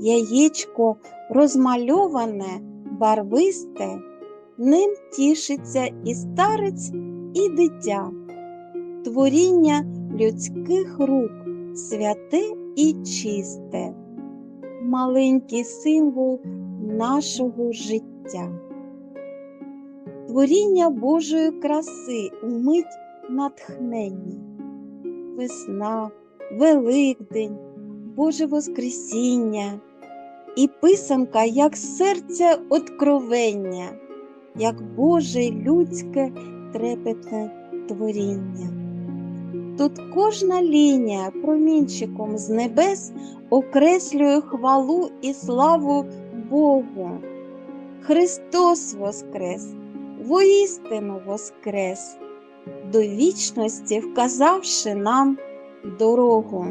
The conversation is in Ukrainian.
яєчко розмальоване, барвисте, ним тішиться і старець, і дитя, творіння людських рук, святе і чисте, маленький символ нашого життя. Творіння Божої краси у мить натхненні. Весна, Великдень, Боже Воскресіння і писанка, як серця откровення, як Боже людське трепетне творіння. Тут кожна лінія промінчиком з небес окреслює хвалу і славу Богу. Христос Воскрес, воістину Воскрес, до вічності вказавши нам дорогу.